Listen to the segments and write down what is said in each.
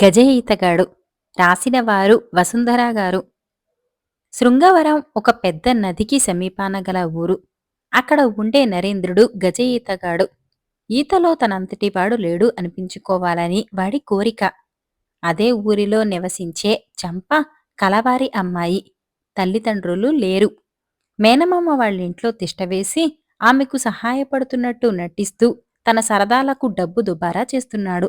గజ ఈతగాడు రాసినవారు వసుంధరా గారు శృంగవరం ఒక పెద్ద నదికి సమీపాన గల ఊరు. అక్కడ ఉండే నరేంద్రుడు గజ ఈతగాడు ఈతలో తనంతటివాడు లేడు అనిపించుకోవాలని వాడి కోరిక. అదే ఊరిలో నివసించే చంప కలవారి అమ్మాయి తల్లిదండ్రులు లేరు. మేనమామ వాళ్ళింట్లో తిష్టవేసి ఆమెకు సహాయపడుతున్నట్టు నటిస్తూ తన సరదాలకు డబ్బు దుబారా చేస్తున్నాడు.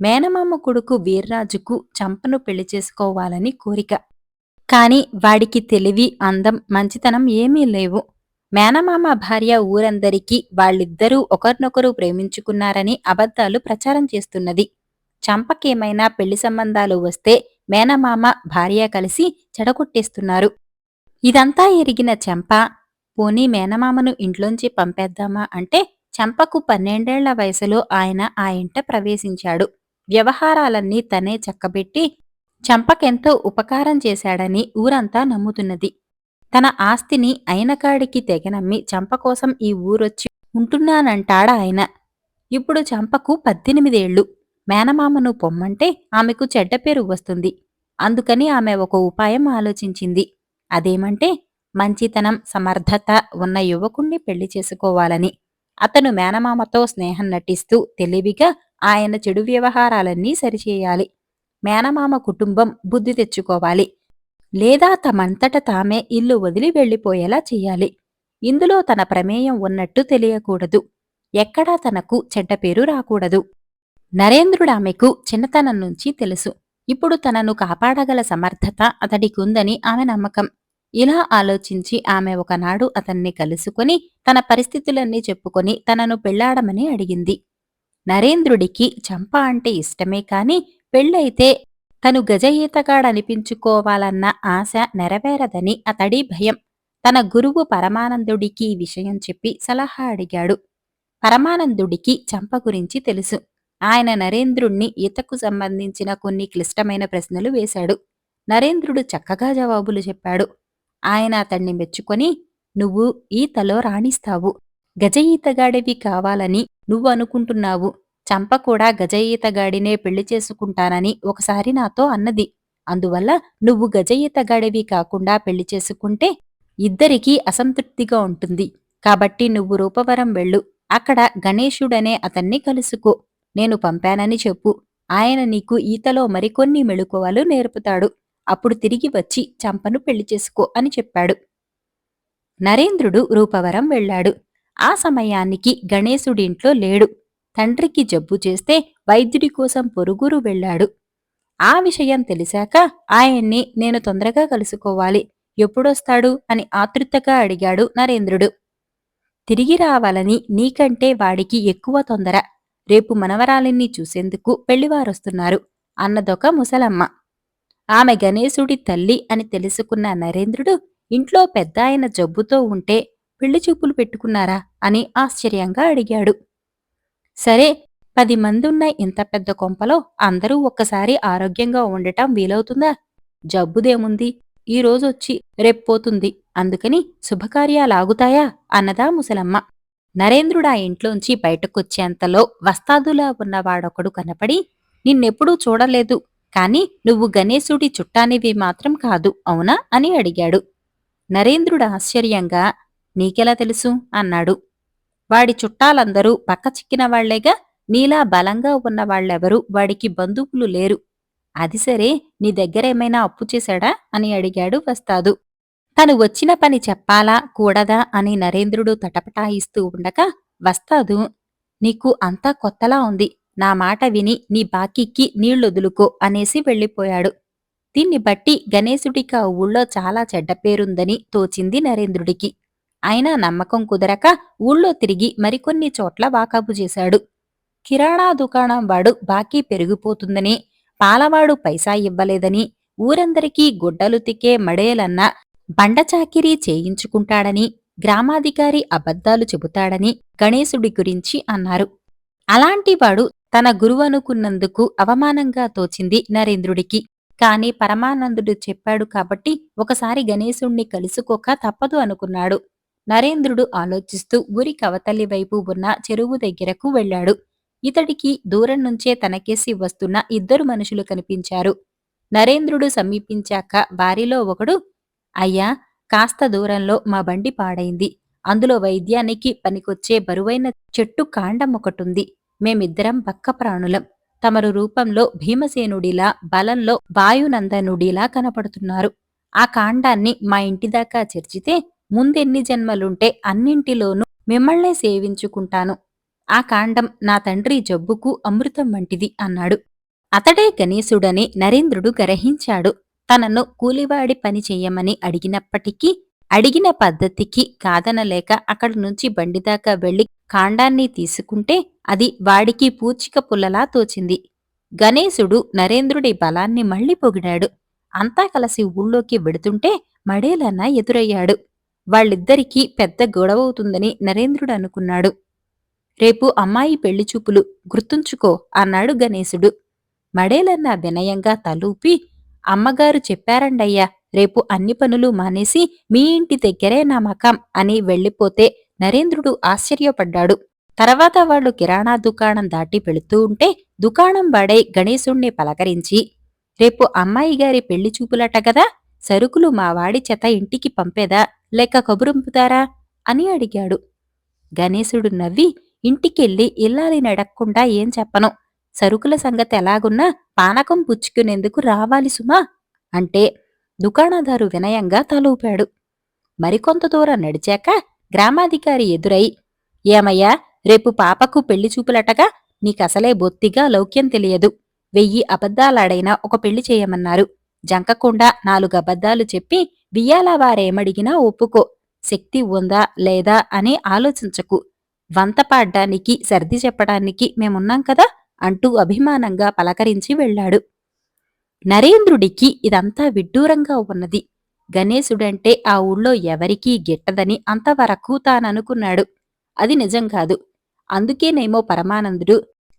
మేనమామ కొడుకు వీర్రాజుకు చంపను పెళ్ళి చేసుకోవాలని కోరిక. కాని వాడికి తెలివి అందం మంచితనం ఏమీ లేవు. మేనమామ భార్య ఊరందరికీ వాళ్ళిద్దరూ ఒకరినొకరు ప్రేమించుకున్నారని అబద్ధాలు ప్రచారం చేస్తున్నది. చంపకేమైనా పెళ్ళి సంబంధాలు వస్తే మేనమామ భార్య కలిసి చెడగొట్టేస్తున్నారు. ఇదంతా ఎరిగిన చెంప పోనీ మేనమామను ఇంట్లోంచి పంపేద్దామా అంటే చెంపకు పన్నెండేళ్ళ వయసులో ఆయన ఆ ఇంట ప్రవేశించాడు. వ్యవహారాలన్నీ తనే చక్కబెట్టి చంపకెంతో ఉపకారం చేశాడని ఊరంతా నమ్ముతున్నది. తన ఆస్తిని అయినకాడికి తెగనమ్మి చంప కోసం ఈ ఊరొచ్చి ఉంటున్నానంటాడా ఆయన. ఇప్పుడు చంపకు పద్దెనిమిదేళ్ళు మేనమామను పొమ్మంటే ఆమెకు చెడ్డ పేరు వస్తుంది. అందుకని ఆమె ఒక ఉపాయం ఆలోచించింది. అదేమంటే మంచితనం సమర్థత ఉన్న యువకుణ్ణి పెళ్ళి చేసుకోవాలని. అతను మేనమామతో స్నేహం నటిస్తూ తెలివిగా ఆయన చెడు వ్యవహారాలన్నీ సరిచేయాలి. మేనమామ కుటుంబం బుద్ధి తెచ్చుకోవాలి. లేదా తమంతట తామే ఇల్లు వదిలి వెళ్ళిపోయేలా చెయ్యాలి ఇందులో తన ప్రమేయం ఉన్నట్టు తెలియకూడదు. ఎక్కడా తనకు చెడ్డ పేరు రాకూడదు. నరేంద్రుడామెకు చిన్నతనం నుంచి తెలుసు. ఇప్పుడు తనను కాపాడగల సమర్థత అతడికుందని ఆమె నమ్మకం. ఇలా ఆలోచించి ఆమె ఒకనాడు అతన్ని కలుసుకొని తన పరిస్థితులన్నీ చెప్పుకొని తనను పెళ్ళాడమని అడిగింది. నరేంద్రుడికి చంప అంటే ఇష్టమే కాని పెళ్ళైతే తను గజయీతగాడనిపించుకోవాలన్న ఆశ నెరవేరదని అతడి భయం. తన గురువు పరమానందుడికి ఈ విషయం చెప్పి సలహా అడిగాడు. పరమానందుడికి చంప గురించి తెలుసు. ఆయన నరేంద్రుణ్ణి ఈతకు సంబంధించిన కొన్ని క్లిష్టమైన ప్రశ్నలు వేశాడు. నరేంద్రుడు చక్కగా జవాబులు చెప్పాడు. ఆయన అతన్ని మెచ్చుకొని నువ్వు ఈతలో రాణిస్తావు. గజ ఈతగాడివి కావాలని నువ్వు అనుకుంటున్నావు చంప కూడా గజయితగాడినే పెళ్ళి చేసుకుంటానని ఒకసారి నాతో అన్నది. అందువల్ల నువ్వు గజయితగాడివి కాకుండా పెళ్ళి చేసుకుంటే ఇద్దరికీ అసంతృప్తిగా ఉంటుంది. కాబట్టి నువ్వు రూపవరం వెళ్ళు. అక్కడ గణేశుడనే అతన్ని కలుసుకో. నేను పంపానని చెప్పు. ఆయన నీకు ఈతలో మరికొన్ని మెళుకువలు నేర్పుతాడు. అప్పుడు తిరిగి వచ్చి చంపను పెళ్ళి చేసుకో అని చెప్పాడు. నరేంద్రుడు రూపవరం వెళ్ళాడు. ఆ సమయానికి గణేశుడింట్లో లేడు. తండ్రికి జబ్బు చేస్తే వైద్యుడి కోసం పొరుగురు వెళ్ళాడు. ఆ విషయం తెలిసాక ఆయన్ని నేను తొందరగా కలుసుకోవాలి. ఎప్పుడొస్తాడు? అని ఆతృతగా అడిగాడు నరేంద్రుడు. తిరిగి రావాలని నీకంటే వాడికి ఎక్కువ తొందర. రేపు మనవరాలిని చూసేందుకు పెళ్ళివారొస్తున్నారు అన్నదొక ముసలమ్మ. ఆమె గణేశుడి తల్లి అని తెలుసుకున్న నరేంద్రుడు ఇంట్లో పెద్దాయన జబ్బుతో ఉంటే పెళ్ళి చూపులు పెట్టుకున్నారా అని ఆశ్చర్యంగా అడిగాడు. సరే పది మందున్న ఇంత పెద్ద కొంపలో అందరూ ఒక్కసారి ఆరోగ్యంగా ఉండటం వీలవుతుందా? జబ్బుదేముంది? ఈ రోజొచ్చి రేప్పోతుంది అందుకని శుభకార్యాలాగుతాయా అన్నదా ముసలమ్మ. నరేంద్రుడా ఇంట్లోంచి బయటకొచ్చేంతలో వస్తాదులా ఉన్నవాడొకడు కనపడి నిన్నెప్పుడూ చూడలేదు. కాని నువ్వు గణేశుడి చుట్టానివి మాత్రం కాదు అవునా? అని అడిగాడు. నరేంద్రుడు ఆశ్చర్యంగా నీకెలా తెలుసు? అన్నాడు. వాడి చుట్టాలందరూ పక్క చిక్కిన వాళ్ళేగా నీలా బలంగా ఉన్న వాళ్ళెవరూ? వాడికి బంధువులు లేరు. అది సరే నీ దగ్గరేమైనా అప్పు చేశాడా? అని అడిగాడు వస్తాదు. తను వచ్చిన పని చెప్పాలా? కూడదా? అని నరేంద్రుడు తటపటాయిస్తూ ఉండగా వస్తాదు నీకు అంతా కొత్తలా ఉంది. నా మాట విని నీ బాకీకి నీళ్ళొదులుకో అనేసి వెళ్ళిపోయాడు. దీన్ని బట్టి గణేశుడికి ఆ ఊళ్ళో చాలా చెడ్డ పేరుందని తోచింది నరేంద్రుడికి. అయినా నమ్మకం కుదరక ఊళ్ళో తిరిగి మరికొన్ని చోట్ల వాకబు చేశాడు. కిరాణా దుకాణం వాడు బాకీ పెరిగిపోతుందని పాలవాడు పైసా ఇవ్వలేదని ఊరందరికీ గుడ్డలు తిక్కే మడేలన్న బండచాకిరీ చేయించుకుంటాడని గ్రామాధికారి అబద్ధాలు చెబుతాడని గణేశుడి గురించి అన్నారు. అలాంటివాడు తన గురువనుకున్నందుకు అవమానంగా తోచింది నరేంద్రుడికి. కాని పరమానందుడు చెప్పాడు కాబట్టి ఒకసారి గణేశుణ్ణి కలుసుకోక తప్పదు అనుకున్నాడు. నరేంద్రుడు ఆలోచిస్తూ ఊరి కవతలి వైపు ఉన్న చెరువు దగ్గరకు వెళ్ళాడు. ఇతడికి దూరం నుంచే తనకేసి వస్తున్న ఇద్దరు మనుషులు కనిపించారు. నరేంద్రుడు సమీపించాక వారిలో ఒకడు అయ్యా కాస్త దూరంలో మా బండి పాడైంది. అందులో వైద్యానికి పనికొచ్చే బరువైన చెట్టు కాండం ఒకటుంది. మేమిద్దరం పక్క ప్రాణులం. తమరు రూపంలో భీమసేనుడిలా బలంలో వాయునందనుడిలా కనపడుతున్నారు. ఆ కాండాన్ని మా ఇంటిదాకా చేర్చితే ముందెన్ని జన్మలుంటే అన్నింటిలోనూ మిమ్మల్నే సేవించుకుంటాను. ఆ కాండం నా తండ్రి జబ్బుకు అమృతం వంటిది అన్నాడు. అతడే గణేశుడని నరేంద్రుడు గ్రహించాడు. తనను కూలివాడి పని చెయ్యమని అడిగినప్పటికీ అడిగిన పద్ధతికి కాదనలేక అక్కడి నుంచి బండిదాకా వెళ్ళి కాండాన్ని తీసుకుంటే అది వాడికి పూచిక పుల్లలా తోచింది. గణేశుడు నరేంద్రుడి బలాన్ని మళ్ళీ పొగిడాడు. అంతా కలిసి ఊళ్ళోకి వెడుతుంటే మడేలన్న ఎదురయ్యాడు. వాళ్ళిద్దరికీ పెద్ద గొడవవుతుందని నరేంద్రుడు అనుకున్నాడు. రేపు అమ్మాయి పెళ్ళి చూపులు గుర్తుంచుకో అన్నాడు గణేశుడు. మడేలన్న వినయంగా తలూపి అమ్మగారు చెప్పారండయ్యా రేపు అన్ని పనులు మానేసి మీ ఇంటి దగ్గరే నా మకాం అని వెళ్ళిపోతే నరేంద్రుడు ఆశ్చర్యపడ్డాడు. తర్వాత వాళ్ళు కిరాణా దుకాణం దాటి వెళుతూ ఉంటే దుకాణం వాడే గణేశుణ్ణి పలకరించి రేపు అమ్మాయి గారి పెళ్ళి చూపులట గదా సరుకులు మా వాడి చేత ఇంటికి పంపేదా? లేక కబురుంపుతారా? అని అడిగాడు. గణేశుడు నవ్వి ఇంటికెళ్ళి ఇల్లాలి నడక్కుండా ఏం చెప్పను? సరుకుల సంగతి ఎలాగున్నా పానకం పుచ్చుకునేందుకు రావాలి సుమా అంటే దుకాణదారు వినయంగా తలూపాడు. మరికొంత దూరం నడిచాక గ్రామాధికారి ఎదురై ఏమయ్యా రేపు పాపకు పెళ్ళి చూపులటగా? నీకసలే బొత్తిగా లౌక్యం తెలియదు. వెయ్యి అబద్ధాలాడైనా ఒక పెళ్ళి చేయమన్నారు. జంకకుండా నాలుగబద్ధాలు చెప్పి బియ్యాల వారేమడిగినా ఒప్పుకో. శక్తి ఉందా లేదా అని ఆలోచించకు. వంతపాడ్డానికి సర్ది చెప్పడానికి మేమున్నాం కదా అంటూ అభిమానంగా పలకరించి వెళ్ళాడు. నరేంద్రుడికి ఇదంతా విడ్డూరంగా ఉన్నది. గణేశుడంటే ఆ ఊళ్ళో ఎవరికీ గిట్టదని అంతవరకు తాననుకున్నాడు. అది నిజం కాదు. అందుకేనేమో పరమానందుడు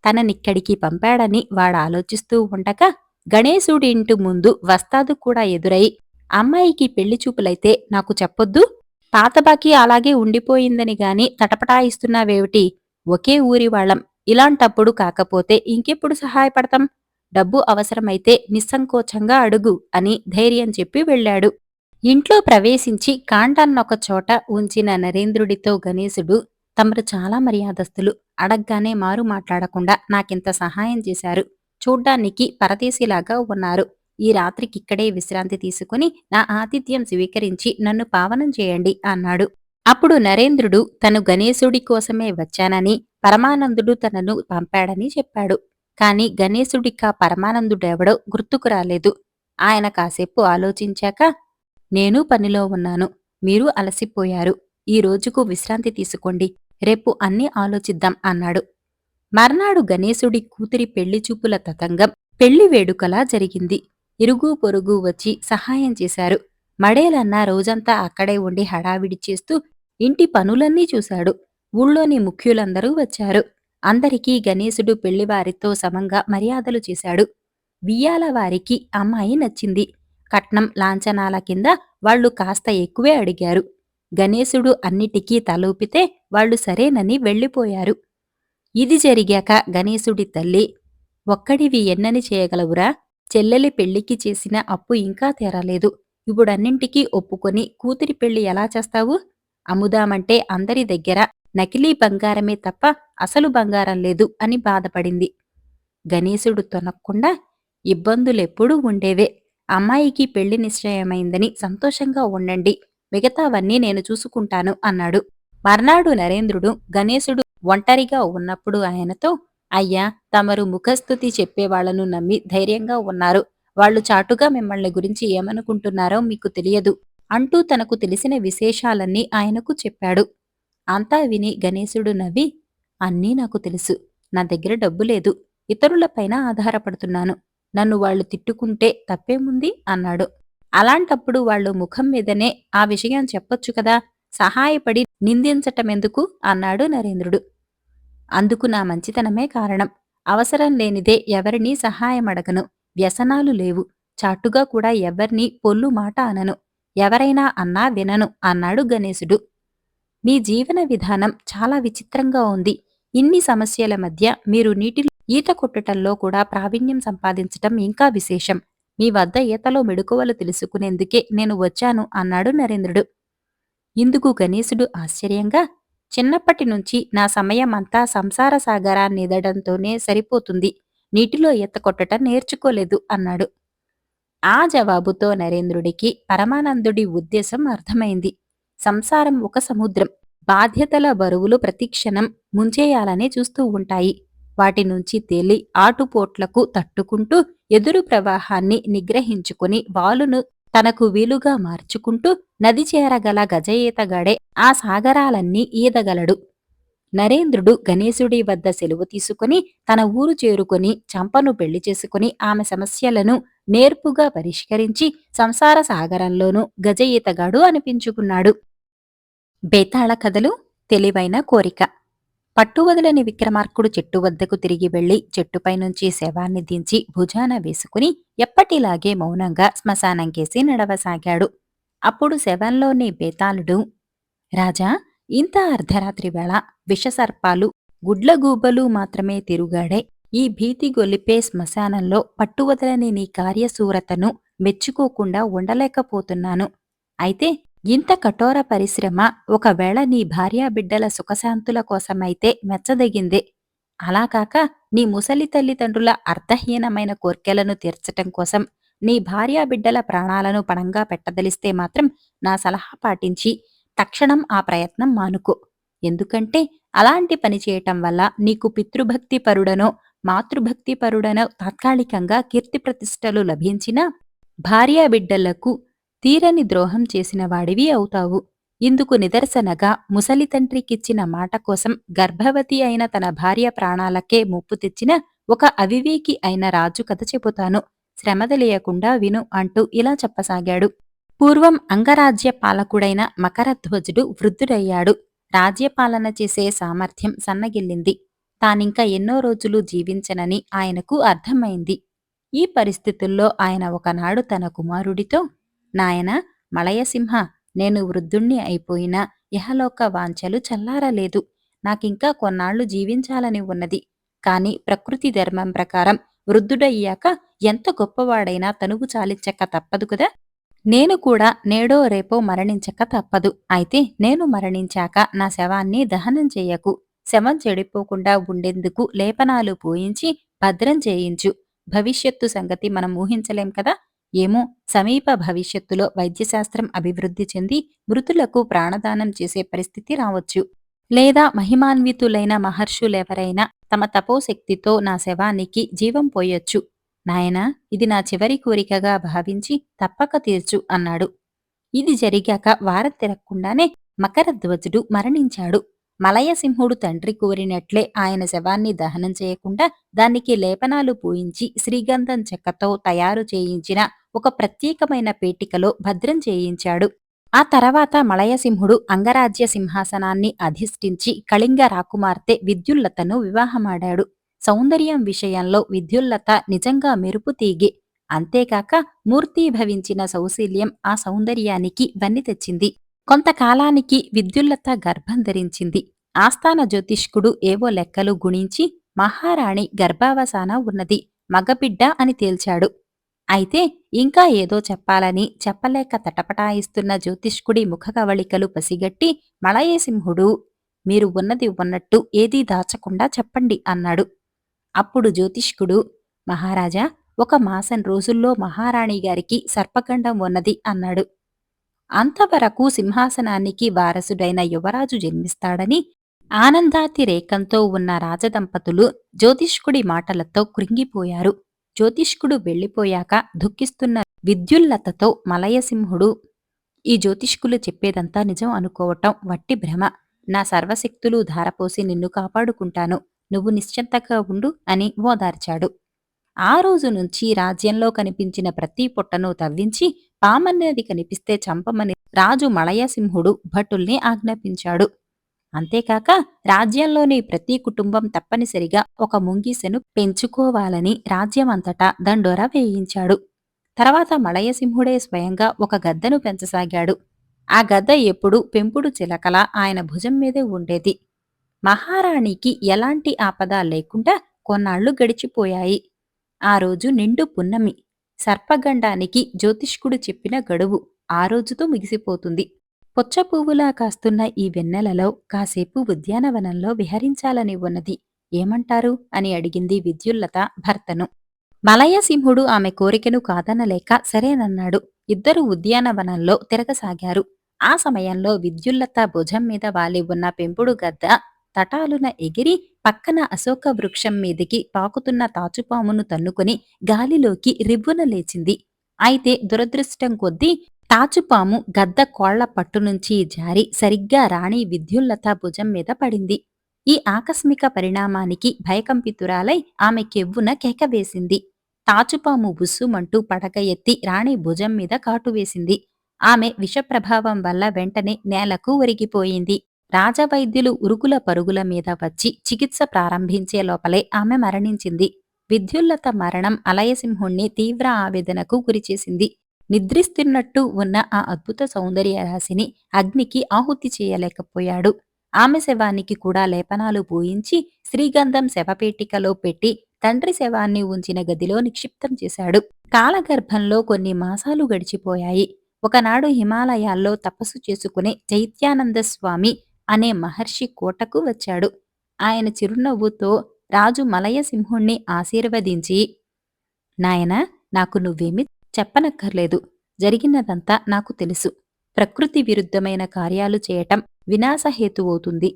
తననిక్కడికి పంపాడని వాడాలోచిస్తూ ఉండగా గణేశుడి ఇంటి ముందు వస్తాదు కూడా ఎదురై అమ్మాయికి పెళ్ళి చూపులైతే నాకు చెప్పొద్దు? పాత బాకీ అలాగే ఉండిపోయిందని గాని తటపటాయిస్తున్నావేమిటి? ఒకే ఊరి వాళ్ళం. ఇలాంటప్పుడు కాకపోతే ఇంకెప్పుడు సహాయపడతాం? డబ్బు అవసరమైతే నిస్సంకోచంగా అడుగు అని ధైర్యం చెప్పి వెళ్ళాడు. ఇంట్లో ప్రవేశించి కాండాన్నొక చోట ఉంచిన నరేంద్రుడితో గణేశుడు తమరు చాలా మర్యాదస్తులు. అడగ్గానే మారు మాట్లాడకుండా నాకింత సహాయం చేశారు. చూడ్డానికి పరదేశీలాగా ఉన్నారు. ఈ రాత్రికి ఇక్కడే విశ్రాంతి తీసుకుని నా ఆతిథ్యం స్వీకరించి నన్ను పావనం చేయండి అన్నాడు. అప్పుడు నరేంద్రుడు తను గణేశుడి కోసమే వచ్చానని పరమానందుడు తనను పంపాడని చెప్పాడు. కాని గణేశుడికా పరమానందుడెవడో గుర్తుకు రాలేదు. ఆయన కాసేపు ఆలోచించాక నేను పనిలో ఉన్నాను. మీరు అలసిపోయారు. ఈ రోజుకు విశ్రాంతి తీసుకోండి. రేపు అన్నీ ఆలోచిద్దాం అన్నాడు. మర్నాడు గణేశుడి కూతురి పెళ్ళి చూపుల తతంగం పెళ్ళి వేడుకలా జరిగింది. ఇరుగు పొరుగు వచ్చి సహాయం చేశారు. మడేలన్న రోజంతా అక్కడే ఉండి హడావిడి చేస్తూ ఇంటి పనులన్నీ చూశాడు. ఊళ్ళోని ముఖ్యులందరూ వచ్చారు. అందరికీ గణేశుడు పెళ్ళివారితో సమంగా మర్యాదలు చేశాడు. వియ్యాల వారికి అమ్మాయి నచ్చింది. కట్నం లాంఛనాల కింద వాళ్ళు కాస్త ఎక్కువే అడిగారు. గణేశుడు అన్నిటికీ తలూపితే వాళ్ళు సరేనని వెళ్ళిపోయారు. ఇది జరిగాక గణేశుడి తల్లి ఒక్కడివి ఎన్నని చేయగలవురా? చెల్లెలి పెళ్ళికి చేసిన అప్పు ఇంకా తీరలేదు. ఇప్పుడన్నింటికీ ఒప్పుకొని కూతురి పెళ్ళి ఎలా చేస్తావు? అమ్ముదామంటే అందరి దగ్గర నకిలీ బంగారమే తప్ప అసలు బంగారం లేదు అని బాధపడింది. గణేశుడు తొనక్కుండా ఇబ్బందులెప్పుడూ ఉండేవే. అమ్మాయికి పెళ్ళి నిశ్చయమైందని సంతోషంగా ఉండండి. మిగతావన్నీ నేను చూసుకుంటాను అన్నాడు. మర్నాడు నరేంద్రుడు గణేశుడు ఒంటరిగా ఉన్నప్పుడు ఆయనతో అయ్యా తమరు ముఖస్థుతి చెప్పేవాళ్ళను నమ్మి ధైర్యంగా ఉన్నారు. వాళ్ళు చాటుగా మిమ్మల్ని గురించి ఏమనుకుంటున్నారో మీకు తెలియదు అంటూ తనకు తెలిసిన విశేషాలన్నీ ఆయనకు చెప్పాడు. అంతా విని గణేశుడు నవ్వి అన్నీ నాకు తెలుసు. నా దగ్గర డబ్బు లేదు. ఇతరులపైన ఆధారపడుతున్నాను. నన్ను వాళ్ళు తిట్టుకుంటే తప్పేముంది? అన్నాడు. అలాంటప్పుడు వాళ్ళు ముఖం మీదనే ఆ విషయం చెప్పొచ్చు కదా. సహాయపడి నిందించటమెందుకు? అన్నాడు నరేంద్రుడు. అందుకు నా మంచితనమే కారణం. అవసరం లేనిదే ఎవరినీ సహాయమడగను. వ్యసనాలు లేవు. చాటుగా కూడా ఎవ్వర్నీ పొల్లు మాట అనను. ఎవరైనా అన్నా వినను అన్నాడు గణేశుడు. మీ జీవన విధానం చాలా విచిత్రంగా ఉంది. ఇన్ని సమస్యల మధ్య మీరు నీటిలో ఈత కొట్టటంలో కూడా ప్రావీణ్యం సంపాదించటం ఇంకా విశేషం. మీ వద్ద ఈతలో మెడుకువలు తెలుసుకునేందుకే నేను వచ్చాను అన్నాడు నరేంద్రుడు. ఇందుకు గణేశుడు ఆశ్చర్యంగా చిన్నప్పటి నుంచి నా సమయమంతా సంసార సాగరాన్నిదడంతోనే సరిపోతుంది. నీటిలో ఎత్తకొట్టటం నేర్చుకోలేదు అన్నాడు. ఆ జవాబుతో నరేంద్రుడికి పరమానందుడి ఉద్దేశం అర్థమైంది. సంసారం ఒక సముద్రం. బాధ్యతల బరువులు ప్రతిక్షణం ముంచేయాలనే చూస్తూ ఉంటాయి. వాటి నుంచి తేలి ఆటుపోట్లకు తట్టుకుంటూ ఎదురు ప్రవాహాన్ని నిగ్రహించుకుని వాలును తనకు వీలుగా మార్చుకుంటూ నది చేరగల గజ ఈతగాడే ఆ సాగరాలన్నీ ఈదగలడు. నరేంద్రుడు గణేశుడి వద్ద సెలవు తీసుకుని తన ఊరు చేరుకుని చంపను పెళ్ళి చేసుకుని ఆమె సమస్యలను నేర్పుగా పరిష్కరించి సంసార సాగరంలోనూ గజ ఈతగాడు అనిపించుకున్నాడు. బేతాళ కథలు తెలివైన కోరిక. పట్టువదలని విక్రమార్కుడు చెట్టు వద్దకు తిరిగి వెళ్ళి చెట్టుపై నుంచి శవాన్ని దించి భుజాన వేసుకుని ఎప్పటిలాగే మౌనంగా శ్మశానంకేసి నడవసాగాడు. అప్పుడు శవంలోని బేతాళుడు రాజా ఇంత అర్ధరాత్రి వేళ విషసర్పాలు గుడ్లగూబలు మాత్రమే తిరుగాడే. ఈ భీతి గొలిపే శ్మశానంలో పట్టువదలని నీ కార్యశూరతను మెచ్చుకోకుండా ఉండలేకపోతున్నాను. అయితే ఇంత కఠోర పరిశ్రమ ఒకవేళ నీ భార్యాబిడ్డల సుఖశాంతుల కోసమైతే మెచ్చదగిందే. అలా కాక నీ ముసలి తల్లిదండ్రుల అర్థహీనమైన కోర్కెలను తీర్చటం కోసం నీ భార్యాబిడ్డల ప్రాణాలను పణంగా పెట్టదలిస్తే మాత్రం నా సలహా పాటించి తక్షణం ఆ ప్రయత్నం మానుకో. ఎందుకంటే అలాంటి పని చేయటం వల్ల నీకు పితృభక్తి పరుడనో మాతృభక్తి పరుడనో తాత్కాలికంగా కీర్తి ప్రతిష్టలు లభించినా భార్యాబిడ్డలకు తీరని ద్రోహం చేసిన వాడివి అవుతావు. ఇందుకు నిదర్శనగా ముసలి తండ్రికిచ్చిన మాట కోసం గర్భవతి అయిన తన భార్య ప్రాణాలకే ముప్పు తెచ్చిన ఒక అవివేకి అయిన రాజు కథ చెబుతాను. శ్రమదలేయకుండా విను అంటూ ఇలా చెప్పసాగాడు. పూర్వం అంగరాజ్య పాలకుడైన మకరధ్వజుడు వృద్ధుడయ్యాడు. రాజ్యపాలన చేసే సామర్థ్యం సన్నగిల్లింది. తానింక ఎన్నో రోజులు జీవించనని ఆయనకు అర్థమైంది. ఈ పరిస్థితుల్లో ఆయన ఒకనాడు తన కుమారుడితో నాయన మలయసింహ నేను వృద్ధుణ్ణి అయిపోయినా ఇహలోక వాంఛలు చల్లారలేదు. నాకింకా కొన్నాళ్ళు జీవించాలని ఉన్నది. కాని ప్రకృతి ధర్మం ప్రకారం వృద్ధుడయ్యాక ఎంత గొప్పవాడైనా తనువు చాలించక తప్పదు కదా? నేను కూడా నేడో రేపో మరణించక తప్పదు. అయితే నేను మరణించాక నా శవాన్ని దహనం చేయకు. శవం చెడిపోకుండా ఉండేందుకు లేపనాలు పూయించి భద్రం చేయించు. భవిష్యత్తు సంగతి మనం ఊహించలేం కదా? ఏమో సమీప భవిష్యత్తులో వైద్యశాస్త్రం అభివృద్ధి చెంది మృతులకు ప్రాణదానం చేసే పరిస్థితి రావచ్చు. లేదా మహిమాన్వితులైన మహర్షులెవరైనా తమ తపోశక్తితో నా శవానికి జీవం పోయొచ్చు. నాయనా ఇది నా చివరి కోరికగా భావించి తప్పక తీర్చు అన్నాడు. ఇది జరిగాక వారం తిరగకుండానే మకరధ్వజుడు మరణించాడు. మలయసింహుడు తండ్రి కోరినట్లే ఆయన శవాన్ని దహనం చేయకుండా దానికి లేపనాలు పూయించి శ్రీగంధం చెక్కతో తయారు చేయించిన ఒక ప్రత్యేకమైన పేటికలో భద్రం చేయించాడు. ఆ తర్వాత మలయసింహుడు అంగరాజ్య సింహాసనాన్ని అధిష్ఠించి కళింగ రాకుమార్తె విద్యుల్లతను వివాహమాడాడు. సౌందర్యం విషయంలో విద్యుల్లత నిజంగా మెరుపు తీగి అంతేకాక మూర్తీభవించిన సౌశీల్యం ఆ సౌందర్యానికి వన్ని తెచ్చింది. కొంతకాలానికి విద్యుల్లత గర్భం ధరించింది. ఆస్థాన జ్యోతిష్కుడు ఏవో లెక్కలు గుణించి మహారాణి గర్భావసాన ఉన్నది మగబిడ్డ అని తేల్చాడు. అయితే ఇంకా ఏదో చెప్పాలని చెప్పలేక తటపటాయిస్తున్న జ్యోతిష్కుడి ముఖకవళికలు పసిగట్టి మలయసింహుడు మీరు ఉన్నది ఉన్నట్టు ఏదీ దాచకుండా చెప్పండి అన్నాడు. అప్పుడు జ్యోతిష్కుడు మహారాజా ఒక మాసం రోజుల్లో మహారాణి గారికి సర్పగండం ఉన్నది అన్నాడు. అంతవరకు సింహాసనానికి వారసుడైన యువరాజు జన్మిస్తాడని ఆనందాతిరేకంతో ఉన్న రాజదంపతులు జ్యోతిష్కుడి మాటలతో కృంగిపోయారు. జ్యోతిష్కుడు వెళ్ళిపోయాక దుఃఖిస్తున్న విద్యుల్లతతో మలయసింహుడు ఈ జ్యోతిష్కులు చెప్పేదంతా నిజం అనుకోవటం వట్టి భ్రమ. నా సర్వశక్తులు ధారపోసి నిన్ను కాపాడుకుంటాను. నువ్వు నిశ్చింతగా ఉండు అని ఓదార్చాడు. ఆ రోజు నుంచి రాజ్యంలో కనిపించిన ప్రతి పొట్టను తవ్వించి పామన్నది కనిపిస్తే చంపమని రాజు మలయసింహుడు భటుల్ని ఆజ్ఞాపించాడు. అంతేకాక రాజ్యంలోని ప్రతి కుటుంబం తప్పనిసరిగా ఒక ముంగిసెను పెంచుకోవాలని రాజ్యమంతటా దండోరా వేయించాడు. తర్వాత మలయసింహుడే స్వయంగా ఒక గద్దను పెంచసాగాడు. ఆ గద్ద ఎప్పుడూ పెంపుడు చిలకల ఆయన భుజం మీదే ఉండేది. మహారాణికి ఎలాంటి ఆపద లేకుండా కొన్నాళ్ళు గడిచిపోయాయి. ఆ రోజు నిండు పున్నమి. సర్పగండానికి జ్యోతిష్కుడు చెప్పిన గడువు ఆ రోజుతో ముగిసిపోతుంది. పొచ్చ పువ్వులా కాస్తున్న ఈ వెన్నెలలో కాసేపు ఉద్యానవనంలో విహరించాలని ఉన్నది. ఏమంటారు? అని అడిగింది విద్యుల్లత భర్తను. మలయసింహుడు ఆమె కోరికను కాదనలేక సరేనన్నాడు. ఇద్దరు ఉద్యానవనంలో తిరగసాగారు. ఆ సమయంలో విద్యుల్లత భుజం మీద వాలి ఉన్న పెంపుడు గద్ద తటాలున ఎగిరి పక్కన అశోక వృక్షం మీదికి పాకుతున్న తాచుపామును తన్నుకొని గాలిలోకి రివ్వున లేచింది. అయితే దురదృష్టం కొద్దీ తాచుపాము గద్ద కోళ్ళ పట్టునుంచి జారి సరిగ్గా రాణి విద్యుల్లత భుజం మీద పడింది. ఈ ఆకస్మిక పరిణామానికి భయకంపితురాలై ఆమె కెవ్వున కేకవేసింది తాచుపాము బుస్సుమంటూ పడక ఎత్తి రాణి భుజం మీద కాటువేసింది ఆమె విషప్రభావం వల్ల వెంటనే నేలకు ఒరిగిపోయింది. రాజవైద్యులు ఉరుకుల పరుగుల మీద వచ్చి చికిత్స ప్రారంభించే లోపలే ఆమె మరణించింది. విద్యుల్లత మరణం అలయసింహుణ్ణి తీవ్ర ఆవేదనకు గురిచేసింది. నిద్రిస్తున్నట్టు ఉన్న ఆ అద్భుత సౌందర్య రాశిని అగ్నికి ఆహుతి చేయలేకపోయాడు. ఆమె శవానికి కూడా లేపనాలు పూయించి శ్రీగంధం శవపేటికలో పెట్టి తండ్రి శవాన్ని ఉంచిన గదిలో నిక్షిప్తం చేశాడు. కాలగర్భంలో కొన్ని మాసాలు గడిచిపోయాయి. ఒకనాడు హిమాలయాల్లో తపస్సు చేసుకునే చైత్యానంద స్వామి అనే మహర్షి కోటకు వచ్చాడు. ఆయన చిరునవ్వుతో రాజు మలయసింహుణ్ణి ఆశీర్వదించి నాయనా నాకు నువ్వేమి చెప్పనక్కర్లేదు. జరిగినదంతా నాకు తెలుసు. ప్రకృతి విరుద్ధమైన కార్యాలు చేయటం వినాశహేతువవుతుంది.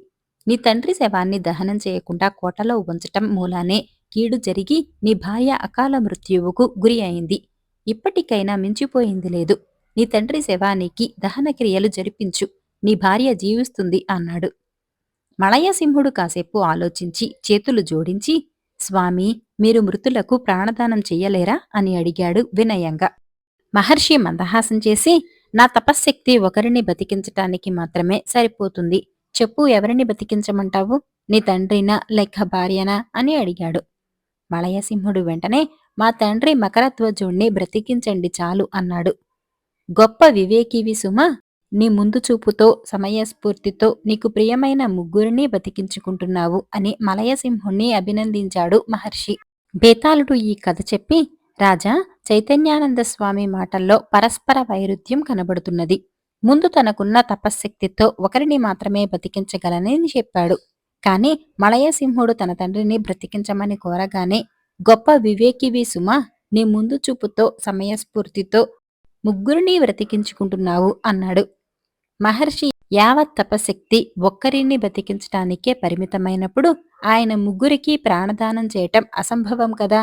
నీ తండ్రి శవాన్ని దహనం చేయకుండా కోటలో ఉంచటం మూలానే కీడు జరిగి నీ భార్య అకాల మృత్యువుకు గురి అయింది. ఇప్పటికైనా మించిపోయింది లేదు. నీ తండ్రి శవానికి దహన క్రియలు జరిపించు. నీ భార్య జీవిస్తుంది అన్నాడు. మలయసింహుడు కాసేపు ఆలోచించి చేతులు జోడించి స్వామి మీరు మృతులకు ప్రాణదానం చెయ్యలేరా? అని అడిగాడు వినయంగా. మహర్షి మందహాసం చేసి నా తపశ్శక్తి ఒకరిని బతికించటానికి మాత్రమే సరిపోతుంది. చెప్పు ఎవరిని బతికించమంటావు? నీ తండ్రినా లేక భార్యనా? అని అడిగాడు. మలయసింహుడు వెంటనే మా తండ్రి మకరధ్వజుణ్ణి బ్రతికించండి చాలు అన్నాడు. గొప్ప వివేకివి సుమ నీ ముందు చూపుతో సమయస్ఫూర్తితో నీకు ప్రియమైన ముగ్గురిని బతికించుకుంటున్నావు అని మలయసింహుణ్ణి అభినందించాడు మహర్షి. బేతాళుడు ఈ కథ చెప్పి రాజా చైతన్యానంద స్వామి మాటల్లో పరస్పర వైరుధ్యం కనబడుతున్నది. ముందు తనకున్న తపశ్శక్తితో ఒకరిని మాత్రమే బతికించగలనని చెప్పాడు. కాని మలయసింహుడు తన తండ్రిని బ్రతికించమని కోరగానే గొప్ప వివేకివి సుమ నీ ముందు చూపుతో సమయస్ఫూర్తితో ముగ్గురిని బ్రతికించుకుంటున్నావు అన్నాడు. మహర్షి యావత్ తపశక్తి ఒక్కరిని బతికించటానికే పరిమితమైనప్పుడు ఆయన ముగ్గురికి ప్రాణదానం చేయటం అసంభవం కదా?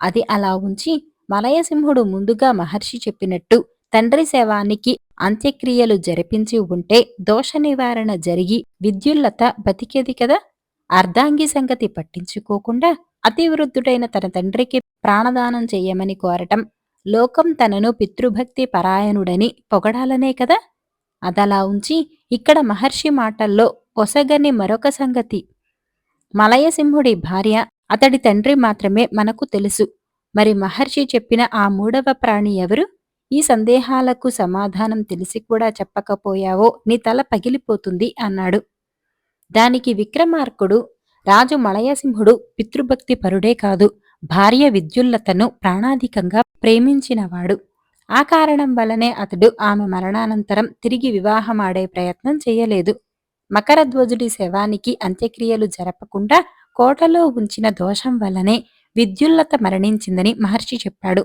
అది అలా ఉంచి మలయసింహుడు ముందుగా మహర్షి చెప్పినట్టు తండ్రి శవానికి అంత్యక్రియలు జరిపించి ఉంటే దోష నివారణ జరిగి విద్యుల్లత బతికేది కదా? అర్ధాంగి సంగతి పట్టించుకోకుండా అతివృద్ధుడైన తన తండ్రికి ప్రాణదానం చెయ్యమని కోరటం లోకం తనను పితృభక్తి పరాయణుడని పొగడాలనే కదా? అదలా ఉంచి ఇక్కడ మహర్షి మాటల్లో పొసగని మరొక సంగతి. మలయసింహుడి భార్య అతడి తండ్రి మాత్రమే మనకు తెలుసు. మరి మహర్షి చెప్పిన ఆ మూడవ ప్రాణి ఎవరు? ఈ సందేహాలకు సమాధానం తెలిసి కూడా చెప్పకపోయావో నీ తల పగిలిపోతుంది అన్నాడు. దానికి విక్రమార్కుడు రాజు మలయసింహుడు పితృభక్తి పరుడే కాదు భార్య విద్యుల్లతను ప్రాణాధికంగా ప్రేమించినవాడు. ఆ కారణం వల్లనే అతడు ఆమె మరణానంతరం తిరిగి వివాహమాడే ప్రయత్నం చేయలేదు. మకరధ్వజుడి శవానికి అంత్యక్రియలు జరపకుండా కోటలో ఉంచిన దోషం వల్లనే విద్యుల్లత మరణించిందని మహర్షి చెప్పాడు.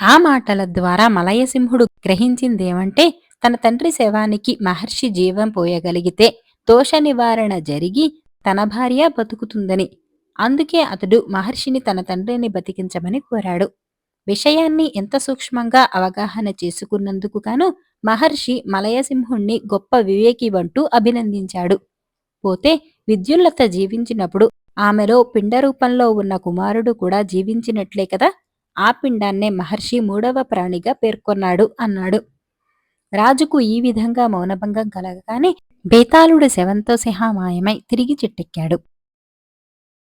ఆ మాటల ద్వారా మలయసింహుడు గ్రహించిందేమంటే తన తండ్రి శవానికి మహర్షి జీవం పోయగలిగితే దోష నివారణ జరిగి తన భార్య బతుకుతుందని అందుకే అతడు మహర్షిని తన తండ్రిని బతికించమని కోరాడు. విషయాన్ని ఎంత సూక్ష్మంగా అవగాహన చేసుకున్నందుకు గాను మహర్షి మలయసింహుణ్ణి గొప్ప వివేకివంటూ అభినందించాడు. పోతే విద్యుల్లత జీవించినప్పుడు ఆమెలో పిండ రూపంలో ఉన్న కుమారుడు కూడా జీవించినట్లే కదా ఆ పిండాన్నే మహర్షి మూడవ ప్రాణిగా పేర్కొన్నాడు అన్నాడు. రాజుకు ఈ విధంగా మౌనభంగం కలగగానే బేతాళుడు శవంతో సహా మాయమై తిరిగి చెట్టెక్కాడు.